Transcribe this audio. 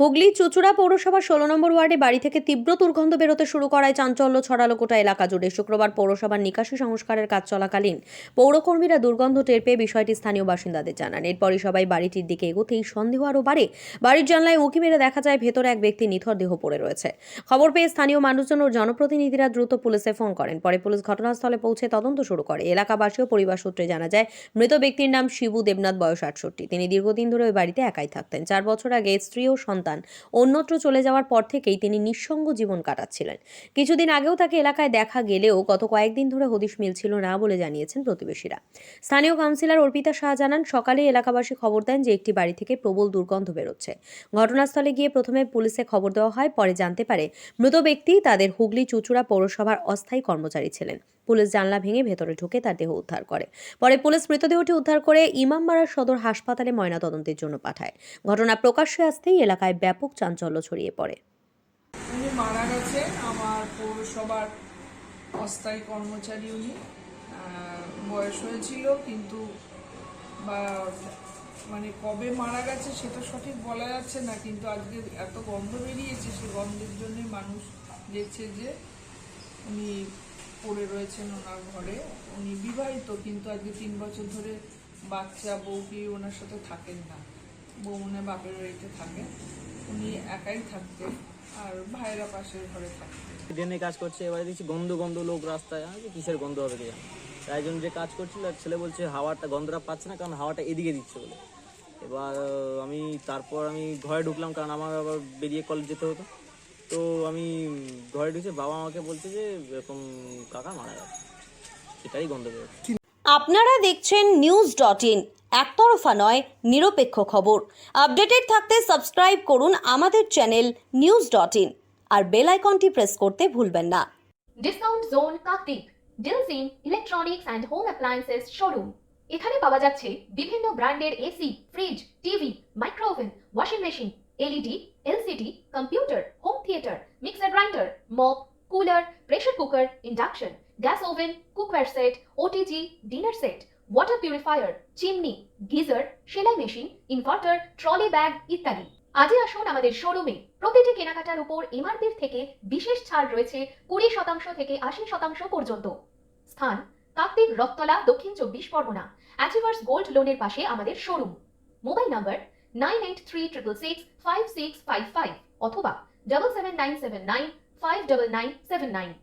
হুগলি চুচুড়া পৌরসভার ষোলো নম্বর ওয়ার্ডে বাড়ি থেকে তীব্র দুর্গন্ধ বেরোতে শুরু করায় চাঞ্চল্য ছড়ালো গোটা এলাকা জুড়ে। শুক্রবার পৌরসভার নিকাশি সংস্কারের কাজ চলাকালীন পৌরকর্মীরা দুর্গন্ধ টের পেয়ে বিষয়টি স্থানীয় বাসিন্দাদের জানান। এরপরই সবাই বাড়িটির দিকে এগোতেই সন্দেহ আরও বাড়ে। বাড়ির জানলায় উঁকি মেরে দেখা যায় ভেতরে এক ব্যক্তি নিথর দেহ পড়ে রয়েছে। খবর পেয়ে স্থানীয় মানুষজন ও জনপ্রতিনিধিরা দ্রুত পুলিশে ফোন করেন। পরে পুলিশ ঘটনাস্থলে পৌঁছে তদন্ত শুরু করে। এলাকাবাসী ও পরিবার সূত্রে জানা যায়, মৃত ব্যক্তির নাম শিবু দেবনাথ, বয়স আটষট্টি। তিনি দীর্ঘদিন ধরে ওই বাড়িতে একাই থাকতেন। চার বছর আগে স্ত্রী ও সন্তান অন্যত্র চলে যাওয়ার পর থেকেই তিনি নিঃসঙ্গ জীবন কাটাচ্ছিলেন। কিছুদিন আগেও তাকে এলাকায় দেখা গেলেও গত কয়েকদিন ধরে হদিশ মিলছিল না বলে জানিয়েছেন প্রতিবেশীরা। স্থানীয় কাউন্সিলর অর্পিতা শাহ জানান সকালে এলাকাবাসী খবর দেন যে একটি বাড়ি থেকে প্রবল দুর্গন্ধ বেরোচ্ছে। ঘটনাস্থলে গিয়ে প্রথমে পুলিশে খবর দেওয়া হয়, পরে জানতে পারে মৃত ব্যক্তি তাদের হুগলি চুচুড়া পৌরসভার অস্থায়ী কর্মচারী ছিলেন। পুলিশ জানলা ভেঙে ভেতরে ঢুকে তার দেহ উদ্ধার করে। পরে পুলিশ মৃতদেহটি উদ্ধার করে ইমামবাড়া সদর হাসপাতালে ময়নাতদন্তের জন্য পাঠায়। ঘটনা প্রকাশ্যে আসতেই এলাকায় ব্যাপক চাঞ্চল্য ছড়িয়ে পড়ে। উনি মারা গেছে। আমার পৌরসভার অস্থায়ী কর্মচারী উনি। বয়স হয়েছিল, কিন্তু মানে কবে মারা গেছে সেটা সঠিক বলা যাচ্ছে না, কিন্তু আজকে এত গন্ধ বেরিয়েছে, সে গন্ধের জন্যই মানুষ দেখছে যে উনি পড়ে রয়েছেন ওনার ঘরে। উনি বিবাহিত, কিন্তু আজকে তিন বছর ধরে বাচ্চা বউকি ওনার সাথে থাকেন না। বউ মনে বাপের বাড়িতে থাকে। উনি একাই থাকতেন আর ভাইরা পাশের ঘরে থাকতেন ড্রেনে কাজ করছে, এবারে দেখছি গন্ধ গন্ধ লোক রাস্তায়। কিসের গন্ধ হবে কে তাই জন্য যে কাজ করছিল এক ছেলে বলছে হাওয়াটা, গন্ধটা পাচ্ছে না, কারণ হাওয়াটা এদিকে দিচ্ছে বলে। এবার আমি তারপর আমি ঘরে ঢুকলাম, কারণ আমার আবার বেরিয়ে কলেজ যেতে হতো। তো আমি ঘরে ঢুকছে বাবা আমাকে বলছে যে এরকম কাকা মারা গেছে। সেটাই গন্ধ বেরোচ্ছে আপনারা দেখছেন নিউজ ডট ইন একতরফা নয় নিরপেক্ষ খবর। আপডেটেড থাকতে সাবস্ক্রাইব করুন আমাদের চ্যানেল নিউজ ডট ইন আর বেল আইকনটি প্রেস করতে ভুলবেন না। Discount zone Kartik deals in electronics and home appliances showroom এখানে পাওয়া যাচ্ছে বিভিন্ন ব্র্যান্ডের AC fridge TV mop cooler, pressure cooker, induction, gas oven cookware set OTG dinner set, water purifier, chimney, geyser, সেলাই মেশিন, ইনভার্টার, ট্রলি ব্যাগ ইত্যাদি। আজই আসুন আমাদের শোরুমে। প্রতিটি কেনাকাটার উপর এমআরপির থেকে বিশেষ ছাড় রয়েছে কুড়ি শতাংশ থেকে আশি শতাংশ পর্যন্ত। স্থান কাকদ্বীপ রক্তলা দক্ষিণ চব্বিশ পরগনা। অ্যাচিভার্স গোল্ড লোনের পাশে আমাদের showroom. Mobile number nine eight three triple six five six five five অথবা double seven nine seven nine Five double nine seven nine.